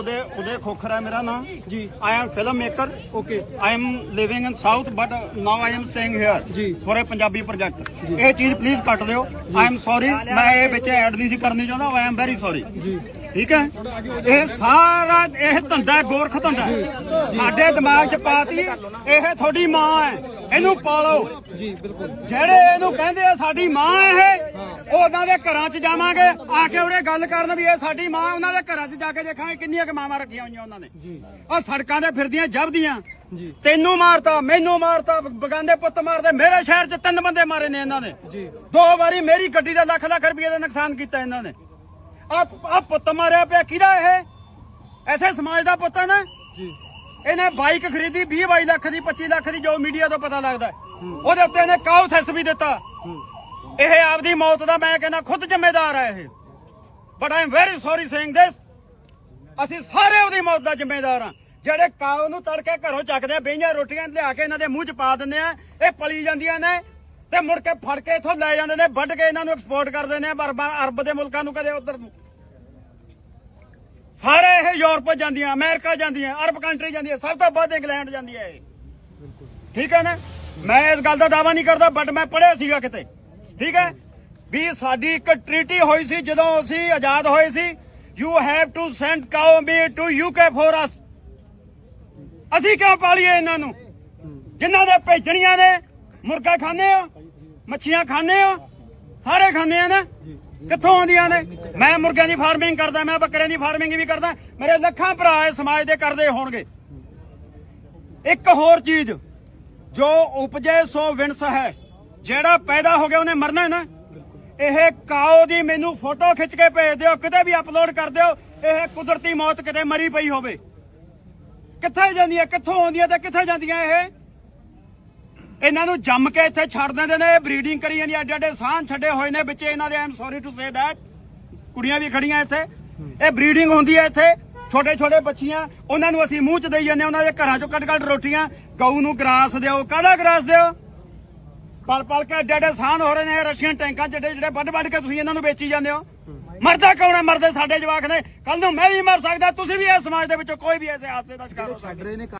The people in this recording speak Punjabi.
ਉਦੇ ਉਦੇ ਖੋਖਰ ਹੈ ਮੇਰਾ ਨਾਮ। ਜੀ। I am film maker okay I am living in south but now I am staying here ਜੀ। ਫॉर ਅ ਪੰਜਾਬੀ ਪ੍ਰੋਜੈਕਟ ਇਹ ਚੀਜ਼ ਪਲੀਜ਼ ਕੱਟ ਦਿਓ। ਆਈ ਐਮ ਸੌਰੀ ਮੈਂ ਇਹ ਵਿੱਚ ਐਡ ਨਹੀਂ ਸੀ ਕਰਨੀ ਚਾਹੁੰਦਾ। ਆਈ ਐਮ ਵੈਰੀ ਸੌਰੀ ਜੀ। ਠੀਕ ਹੈ? ਇਹ ਸਾਰਾ ਇਹ ਧੰਦਾ ਗੋਰਖ ਧੰਦਾ। ਸਾਡੇ ਦਿਮਾਗ 'ਚ ਪਾਤੀ ਇਹ ਤੁਹਾਡੀ ਮਾਂ ਹੈ। ਇਹਨੂੰ ਪਾਲੋ। ਜੀ ਬਿਲਕੁਲ। ਜਿਹੜੇ ਇਹਨੂੰ ਕਹਿੰਦੇ ਆ ਸਾਡੀ ਮਾਂ ਇਹ ਉਹ ਉਹਨਾਂ ਦੇ ਘਰਾਂ 'ਚ ਜਾਵਾਂਗੇ। ਆ ਕੇ ਉਹਨੇ ਗੱਲ ਕਰਨ ਵੀ ਇਹ ਸਾਡੀ ਮਾਂ ਉਹਨਾਂ ਦੇ ਘਰਾਂ 'ਚ ਜਾ ਕੇ ਦੇਖਾਂਗੇ ਕਿੰਨੀਆਂ ਕੁ ਮਾਵਾਂ ਰੱਖੀਆਂ ਹੋਈਆਂ ਉਹਨਾਂ ਨੇ। ਜੀ। ਆ ਸੜਕਾਂ ਤੇ ਫਿਰਦੀਆਂ ਜਬਦੀਆਂ ਜੀ। ਤੈਨੂੰ ਮਾਰਤਾ ਮੈਨੂੰ ਮਾਰਤਾ ਬਗਾਨੇ ਪੁੱਤ ਮਾਰਦੇ ਮੇਰੇ ਸ਼ਹਿਰ 'ਚ ਤਿੰਨ ਬੰਦੇ ਮਾਰੇ ਨੇ ਇਹਨਾਂ ਨੇ। ਜੀ। ਦੋ ਵਾਰੀ ਮੇਰੀ ਗੱਡੀ ਦਾ ਲੱਖ ਲੱਖ ਰੁਪਏ ਦਾ ਨੁਕਸਾਨ ਕੀਤਾ ਇਹਨਾਂ ਨੇ। ਆ ਆ ਪੁੱਤ ਮਾਰਿਆ ਪਿਆ ਕਿਹਦਾ ਇਹ? ਐਸੇ ਸਮਾਜ ਦਾ ਪੁੱਤ ਹੈ ਨਾ? ਜੀ। ਇਹਨੇ ਬਾਈਕ ਖਰੀਦੀ 20 22 ਲੱਖ ਦੀ 25 ਲੱਖ ਦੀ ਜੋ ਮੀਡੀਆ ਤੋਂ ਪਤਾ ਲੱਗਦਾ। ਉਹਦੇ ਉੱਤੇ ਇਹਨੇ ਕਾਉਥੈਸ ਵੀ ਦਿੱਤਾ। ਇਹ ਆਪਦੀ ਮੌਤ ਦਾ ਮੈਂ ਕਹਿੰਦਾ ਖੁਦ ਜ਼ਿੰਮੇਦਾਰ ਹੈ ਇਹ। But I very sorry saying this ਅਸੀਂ ਸਾਰੇ ਉਹਦੀ ਮੌਤ ਦਾ ਜ਼ਿੰਮੇਦਾਰ ਹਾਂ। ਜਿਹੜੇ ਕਾਉ ਨੂੰ ਤੜਕੇ ਘਰੋਂ ਚੱਕਦੇ ਆ, ਬਈਆਂ ਰੋਟੀਆਂ ਲਿਆ ਕੇ ਇਹਨਾਂ ਦੇ ਮੂੰਹ 'ਚ ਪਾ ਦਿੰਦੇ ਆ, ਇਹ ਪਲੀ ਜਾਂਦੀਆਂ ਨੇ ਤੇ ਮੁੜ ਕੇ ਫੜ ਕੇ ਇੱਥੋਂ ਲੈ ਜਾਂਦੇ ਨੇ, ਵੱਢ ਕੇ ਇਹਨਾਂ ਨੂੰ ਐਕਸਪੋਰਟ ਕਰ ਦਿੰਦੇ ਆ ਅਰਬਾਂ, ਅਰਬ ਦੇ ਮੁਲਕਾਂ ਨੂੰ ਕਦੇ ਉਧਰ ਨੂੰ। ਸਾਰੇ ਇਹ ਯੂਰਪ ਜਾਂਦੀਆਂ, ਅਮਰੀਕਾ ਜਾਂਦੀਆਂ, ਅਰਬ ਕੰਟਰੀ ਜਾਂਦੀਆਂ, ਸਭ ਤੋਂ ਵੱਧ ਇੰਗਲੈਂਡ ਜਾਂਦੀ ਹੈ ਇਹ। ਠੀਕ ਹੈ ਨਾ? ਮੈਂ ਇਸ ਗੱਲ ਦਾ ਦਾਵਾ ਨਹੀਂ ਕਰਦਾ ਬਟ ਮੈਂ ਪੜ੍ਹਿਆ ਸੀਗਾ ਕਿਤੇ। ਠੀਕ ਹੈ? ਵੀ ਸਾਡੀ ਇੱਕ ਟ੍ਰੀਟੀ ਹੋਈ ਸੀ ਜਦੋਂ ਅਸੀਂ ਆਜ਼ਾਦ ਹੋਏ ਸੀ। You have to send cow me to UK for us ਅਸੀਂ ਕਿਉਂ ਪਾਲੀਏ ਇਹਨਾਂ ਨੂੰ? ਜਿਨ੍ਹਾਂ ਦੇ ਭੇਜਣੀਆਂ ਨੇ, ਮੁਰਗਾ ਖਾਂਦੇ ਆ, ਮੱਛੀਆਂ ਖਾਂਦੇ ਆ, ਸਾਰੇ ਖਾਂਦੇ ਆ ਨਾ। ਕਿੱਥੋਂ ਆਉਂਦੀਆਂ ਨੇ? ਮੈਂ ਮੁਰਗਿਆਂ ਦੀ ਫਾਰਮਿੰਗ ਕਰਦਾ, ਮੈਂ ਬੱਕਰਿਆਂ ਦੀ ਫਾਰਮਿੰਗ ਵੀ ਕਰਦਾ। ਮੇਰੇ ਲੱਖਾਂ ਭਰਾ ਇਸ ਸਮਾਜ ਦੇ ਕਰਦੇ ਹੋਣਗੇ। ਇੱਕ ਹੋਰ ਚੀਜ਼, ਜੋ ਉਪਜੇ ਸੋ ਵਿਣਸ ਹੈ। ਜਿਹੜਾ ਪੈਦਾ ਹੋ ਗਿਆ ਉਹਨੇ ਮਰਨਾ ਹੈ ਨਾ? ਇਹ ਕਾਓ ਦੀ ਮੈਨੂੰ ਫੋਟੋ ਖਿੱਚ ਕੇ ਭੇਜ ਦਿਓ ਕਿਤੇ ਵੀ ਅਪਲੋਡ ਕਰ ਦਿਓ ਇਹ ਕੁਦਰਤੀ ਮੌਤ ਕਿਤੇ ਮਰੀ ਪਈ ਹੋਵੇ। ਕਿੱਥੇ ਜਾਂਦੀਆਂ ਕਿੱਥੋਂ ਆਉਂਦੀਆਂ ਤੇ ਕਿੱਥੇ ਜਾਂਦੀਆਂ ਇਹ? ਇਹਨਾਂ ਨੂੰ ਜੰਮ ਕੇ ਇੱਥੇ ਛੱਡ ਦਿੰਦੇ ਨੇ ਇਹ ਬਰੀਡਿੰਗ ਕਰੀ ਜਾਂਦੀ ਐਡੇ ਐਡੇ ਸਾਹ ਛੱਡੇ ਹੋਏ ਨੇ ਵਿੱਚ ਇਹਨਾਂ ਦੇ I'm sorry to say that ਕੁੜੀਆਂ ਵੀ ਖੜੀਆਂ ਇੱਥੇ। ਇਹ ਬਰੀਡਿੰਗ ਹੁੰਦੀ ਹੈ ਇੱਥੇ ਛੋਟੇ ਛੋਟੇ ਬੱਚੀਆਂ ਉਹਨਾਂ ਨੂੰ ਅਸੀਂ ਮੂੰਹ ਚ ਦੇਈ ਜਾਂਦੇ ਹਾਂ, ਉਹਨਾਂ ਦੇ ਘਰਾਂ ਚੋਂ ਕੱਢ ਕੱਢ ਰੋਟੀਆਂ ਗਊ ਨੂੰ ਗਰਾਸ ਦਿਓ ਕਾਹਦਾ ਗਰਾਸ ਦਿਓ? ਪਲ ਪਲ ਕੇ ਐਡੇ ਸਾਨ ਹੋ ਰਹੇ ਨੇ ਰਸ਼ੀਅਨ ਟੈਂਕਾਂ ਜਿਹੜੇ ਜਿਹੜੇ ਵੱਡ ਵੱਡ ਕੇ ਤੁਸੀਂ ਇਹਨਾਂ ਨੂੰ ਵੇਚੀ ਜਾਂਦੇ ਹੋ। ਮਰਦਾ ਕੌਣ ਹੈ? ਮਰਦੇ ਸਾਡੇ ਜਵਾਕ ਨੇ। ਕੱਲ ਨੂੰ ਮੈਂ ਵੀ ਮਰ ਸਕਦਾ ਤੁਸੀਂ ਵੀ ਇਸ ਸਮਾਜ ਦੇ ਵਿੱਚੋਂ ਕੋਈ ਵੀ ਐਸੇ ਹਾਦਸੇ ਦਾ ਸ਼ਿਕਾਰ ਹੋ ਸਕਦਾ